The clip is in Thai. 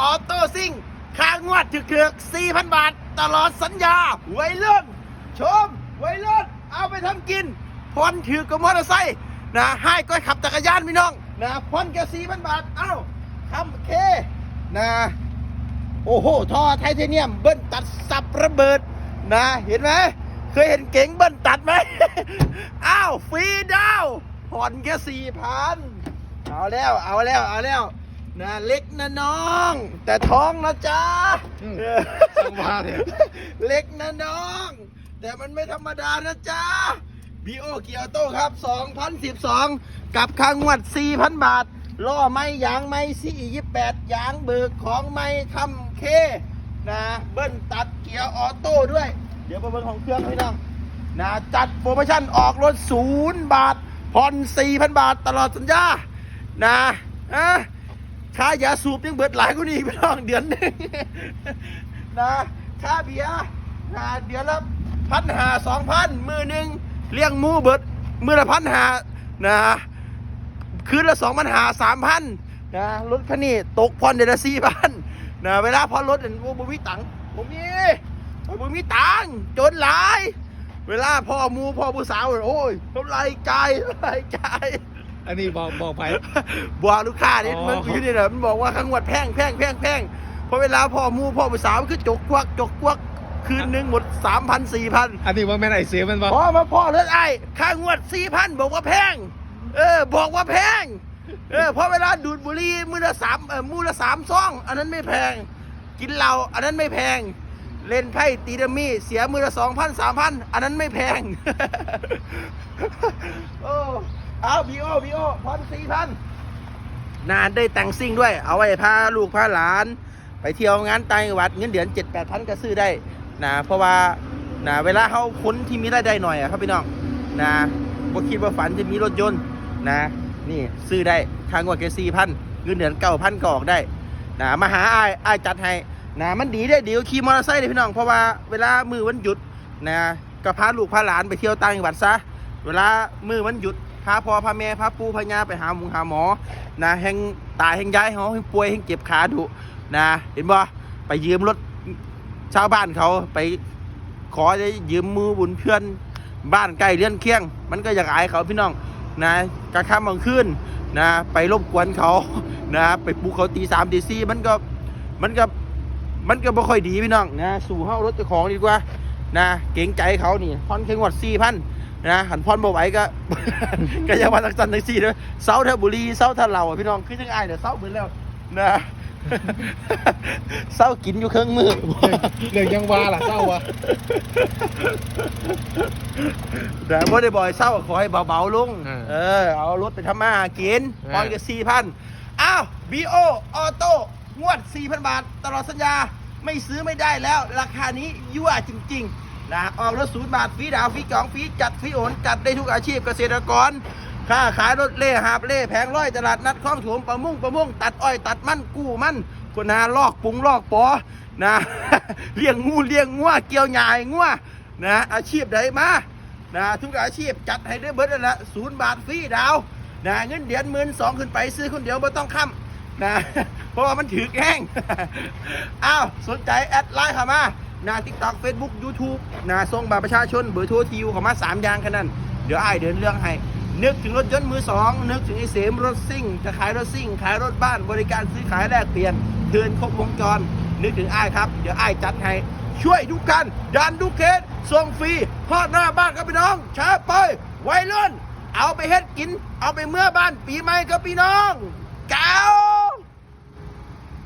ออโต้ซิ่งค่างวดถึกถึก4,000 บาท ตลอดสัญญาไว้เลื่นชมไว้เลื่นเอาไปทำกินพรถือกับมอเตอร์ไซค์นะให้ก็ขับจักรยานพี่น้องนะพรแค่4,000 บาท เอ้าทำเคนะโอ้โหท่อไทเทเนียมเบิ้ลตัดสับระเบิดนะเห็นไหมเคยเห็นเก๋งเบิ้ลตัดไหมอ้าวฟรีดาวผ่อนแค่สี่พันเอาแล้วเอาแล้วเอาแล้ว นะเล็กนะน้อง แต่ท้องนะจ๊ะอืมเออจังหวะเนี่ยเล็กนะน้อง แต่มันไม่ธรรมดานะจ๊ะบีโอเกียวโต้ครับ 2012 กับค่างวด 4,000 บาทล้อไม่ยางไม่สี่ยี่แปดยางเบิกของไม่คำเคนะเบิ้ลตัดเกียร์ออโต้ด้วย เดี๋ยวมาเบิ้ลของเครื่องให้น้องนะจัดโปรโมชั่นออกรถศูนย์บาทผ่อน4,000 บาทตลอดสัญญานะอะ ค่ายาสูบยังเบิดหลายกว่านี้พี่น้องเดือนนึงนะค่าเบียร์นะเดือนละพันหาสองพันมือหนึ่งเลี้ยงมูเบิดมือละพันหานะคืนละสองพันหาสามพันนะรถคันนี้ตกผ่อนเดือนละสี่พันนะเวลาผ่อรถเห็นว่าบุมีตังผมมีผมมีตังจนหลาย เวลาพ่อมูพ่อผู้สาวโอ้ยเท่าไรใจายเท่าไรใจาย อันนี้บอกบอกไป บอกลูกค้านี่อ๋อ มันอยู่นี่แหละมันบอกว่าข้างวัดแพงแพงแพงแพงเพราะเวลาพ่อหมูพ่อผู้สาวมันคือจกควักจกควักคืนหนึ่งหมดสามพันสี่พันอันนี้ว่าแม่นไอเสียมันบอกพอมาพ่อเลือดไอ้ค่างวดสี่พันบอกว่าแพง เออ บอกว่าแพง เออเพราะเวลาดูดบุหรี่มือละสามเออมือละสามซอง อันนั้นไม่แพง กินเหล้าอันนั้นไม่แพง เล่นไพ่ตีดัมมี่เสียมือละสองพันสามพันอันนั้นไม่แพง โอ้เอาบีโอบีโอพันสี่พันนานได้แต่งซิ่งด้วย เอาไว้พาลูกพาหลาน ไปเที่ยวงานต่างจังหวัดเงินเดือนเจ็ดแปดพันก็ซื้อได้นะเพราะว่านะเวลาเขาคนที่มีรายได้หน่อยอะครับพี่น้องนะบ่คิดว่าฝันจะมีรถยนต์นะนี่ซื้อได้ทางว่าแค่สี่พันเงินเดือนเก้าพันก็ออกได้นะมาหาอ้ายอ้ายจัดให้นะมันดีได้เดี๋ยวขี่มอเตอร์ไซค์เลยพี่น้องเพราะว่าเวลามือวันหยุดนะก็พาลูกพาหลานไปเที่ยวต่างจังหวัดซะเวลามือวันหยุด พาพ่อพาแม่พาปู่พาย่าไปหาหมงหาหมอนะแห่งตายแห่งย้ายเขาแห่งป่วยแห่งเจ็บขาดุนะเห็นบ่ไปยืมรถชาวบ้านเขาไปขอจะยืมมือบุญเพื่อนบ้านใกล้เลี้ยนเคียง มันก็อยากอายเขาพี่น้องนะกลางค่ำกลางคืนนะไปรบกวนเขานะไปปลุกเขาตีสามตีสี่มันก็มันก็มันก็บ่ค่อยดีพี่น้องนะสู่เฮารถเจ้าของดีกว่านะเก่งใจเขานี่พอนเข่งวัดสี่พัน นะหันพอนบ่ไหวก็ ก็อย่ามาตักสันตักสี่เลยเสาเทบุรีเสาทะเหล่าอะพี่น้องคือจังอายเดี๋ยวเสาเหมือนแล้วนะเศร้ากินอยู่เครื่องมือเรื่องยังวาล่ะเศร้าวะแต่บ่ได้บ่อยเศร้าขอให้เบาๆลงเออเอารถไปทำมาหากินพอนกับสี่พันอ้าวบีโอออโต้งวด4,000บาท ตลอดสัญญาไม่ซื้อไม่ได้แล้ว ราคานี้ยั่วจริง ๆ นะออกรถศูนย์บาทฟรีดาวฟรีกล่องฟรีจัดฟรีโอนจัดได้ทุกอาชีพเกษตรกรค้าขายรถเล่หาบเล่แผงร้อยตลาดนัดคลองถมประมุ่งประมุ่งตัดอ้อยตัดมันกู้มันคนหาลอกปุงลอกปอนะเลี้ยงงูเลี้ยงงัวเกี่ยวหยายงัวนะอาชีพใดมานะทุกอาชีพจัดให้ได้เบิดนั่นแหละศูนย์บาทฟรีดาวนะเงินเดือนหมื่นสองขึ้นไปซื้อคนเดียวไม่ต้องค้ำนะเพราะว่ามันถือแห้งอ้าวสนใจแอดไลน์เข้ามา นะทิกตอกเฟซบุ๊กยูทูบนะส่งบัตรประชาชนเบอร์โทรทีวเข้ามาสามอย่างแค่นั้น เดี๋ยวไอ้เดินเรื่องให้ นึกถึงรถยนต์มือสองนึกถึงไอ้เสมรถซิ่ง จะขายรถซิ่ง ขายรถบ้านบริการซื้อขายแลกเปลี่ยนเทิร์นครบวงจร นึกถึงไอ้ครับ เดี๋ยวไอ้จัดให้ช่วยทุกกันดันทุกเคสส่งฟรีฮอดหน้าบ้านครับพี่น้องช้าไปไวรุ่นเอาไปเฮ็ดกิน เอาไปเมื่อบ้านปีใหม่ครับพี่น้องเก้า